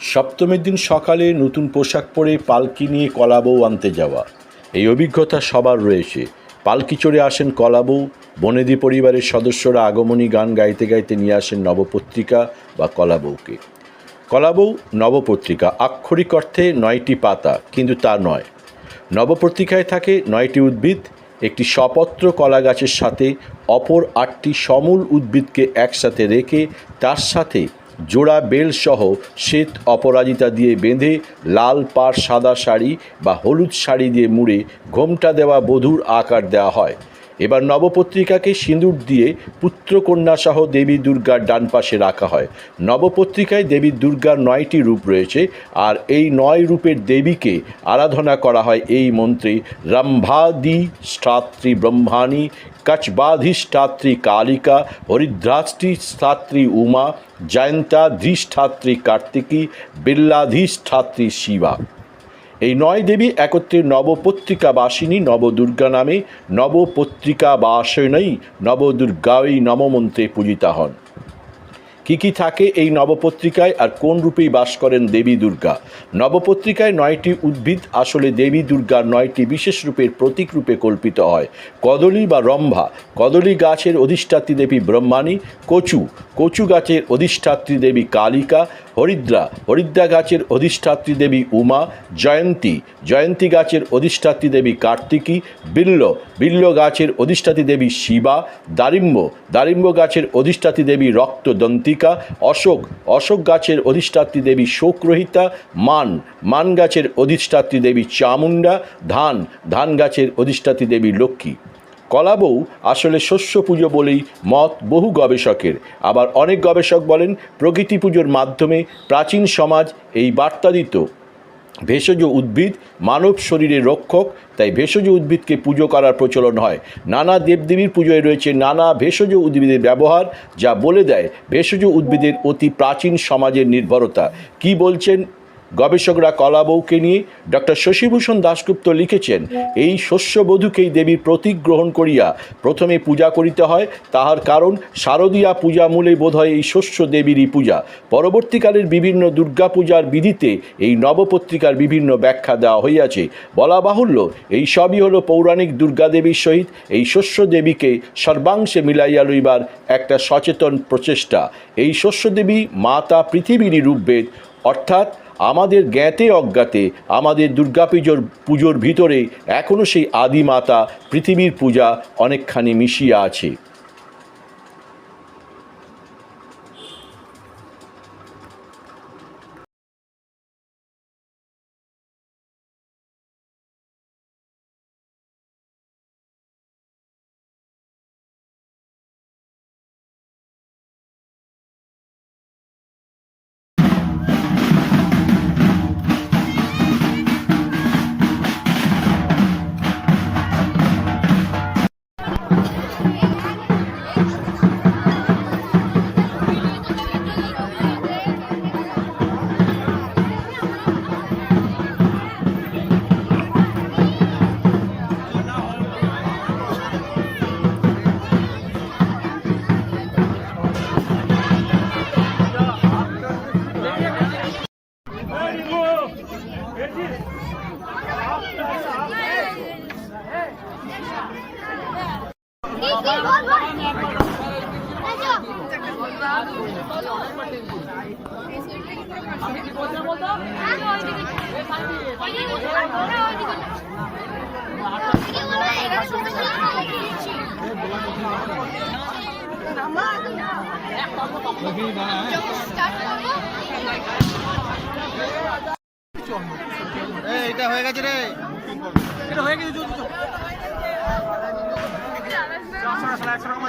সপ্তমীর দিন সকালে নতুন পোশাক পরে পালকি নিয়ে কলাবউ আনতে যাওয়া। এই অভিজ্ঞতা সবার রয়েছে। পালকি চড়ে আসেন কলাবউ বনেদি পরিবারের সদস্যরা আগমনী গান গাইতে গাইতে নিয়ে আসেন নবপত্রিকা বা কলাবউকে কলাবউ নবপত্রিকা, আক্ষরিক অর্থে নয়টি পাতা, কিন্তু তা নয়। নবপত্রিকায় থাকে নয়টি উদ্ভিদ, একটি সপত্র কলা গাছের সাথে অপর আটটি সমূল উদ্ভিদকে একসাথে রেখে তার সাথে জোড়া বেলসহ শ্বেত অপরাজিতা দিয়ে বেঁধে লাল পাড় সাদা শাড়ি বা হলুদ শাড়ি দিয়ে মুড়ে ঘোমটা দেওয়া বধূর আকার দেওয়া হয়। এবার নবপত্রিকাকে সিঁদুর দিয়ে পুত্রকন্যা সহ দেবী দুর্গার ডান পাশে রাখা হয়। নবপত্রিকায় দেবী দুর্গার নয়টি রূপ রয়েছে আর এই নয় রূপের দেবীকে আরাধনা করা হয় এই মন্ত্রে রম্ভাদি স্ত্রাত্রী ব্রহ্মাণী কচবাধিষ্ঠাত্রী কালিকা, হরিদ্রাষ্টি স্থাত্রী উমা জয়ন্তাধিষ্ঠাত্রী কার্তিকী বিল্লাধিষ্ঠাত্রী শিবা। এই নয় দেবী একত্রে নবপত্রিকা বাসিনী নবদুর্গা নামে নবপত্রিকা বাসনই নবদুর্গাই নবমন্ত্রে পূজিতা হন। কি কি থাকে এই নবপত্রিকায় আর কোন রূপেই বাস করেন দেবী দুর্গা? নবপত্রিকায় নয়টি উদ্ভিদ, আসলে দেবী দুর্গার নয়টি বিশেষ রূপের প্রতীক রূপে কল্পিত হয়। কদলী বা রম্ভা, কদলী গাছের অধিষ্ঠাত্রী দেবী ব্রহ্মাণী, কচু কচু গাছের অধিষ্ঠাত্রী দেবী কালিকা হরিদ্রা। হরিদ্রা গাছের অধিষ্ঠাত্রী দেবী উমা, জয়ন্তী। জয়ন্তী গাছের অধিষ্ঠাত্রী দেবী কার্তিকী, বিল্ল। বিল্ল গাছের অধিষ্ঠাত্রী দেবী শিবা, দারিম্ব। দারিম্ব গাছের অধিষ্ঠাত্রী দেবী রক্তদন্তিকা, অশোক। অশোক গাছের অধিষ্ঠাত্রী দেবী শোকরহিতা, মান। মান গাছের অধিষ্ঠাত্রী দেবী চামুণ্ডা, ধান। ধান গাছের অধিষ্ঠাত্রী দেবী লক্ষ্মী। কলাবউ আসলে শস্য পুজো বলেই মত বহু গবেষকের। আবার অনেক গবেষক বলেন, প্রকৃতি পুজোর মাধ্যমে প্রাচীন সমাজ এই বার্তা দিত। ভেষজ উদ্ভিদ মানব শরীরের রক্ষক, তাই ভেষজ উদ্ভিদকে পুজো করার প্রচলন হয়। নানা দেবদেবীর পুজোয় রয়েছে নানা ভেষজ উদ্ভিদের ব্যবহার, যা বলে দেয় ভেষজ উদ্ভিদের অতি প্রাচীন সমাজের নির্ভরতা। কি বলছেন গবেষকরা কলাবউকে নিয়ে ডক্টর শশীভূষণ দাশগুপ্ত লিখেছেন, এই শস্যবধূকেই দেবীর প্রতীক গ্রহণ করিয়া প্রথমে পূজা করিতে হয়। তাহার কারণ, শারদীয়া পূজা মূলে বোধ হয় এই শস্য দেবীরই পূজা। পরবর্তীকালের বিভিন্ন দুর্গা পূজার বিধিতে এই নবপত্রিকার বিভিন্ন ব্যাখ্যা দেওয়া হইয়াছে। বলা বাহুল্য, এই সবই হল পৌরাণিক দুর্গা দেবীর সহিত এই শস্য দেবীকে সর্বাংশে মিলাইয়া লইবার একটা সচেতন প্রচেষ্টা। এই শস্য দেবী মাতা পৃথিবীরই রূপভেদ, অর্থাৎ আমাদের জ্ঞাতে অজ্ঞাতে, আমাদের দুর্গা পুজোর ভিতরে এখনও সেই আদিমাতা পৃথিবীর পূজা অনেকখানি মিশিয়া আছে। এটা হয়ে গেছে রে। এটা হয়ে গেছে সেরকম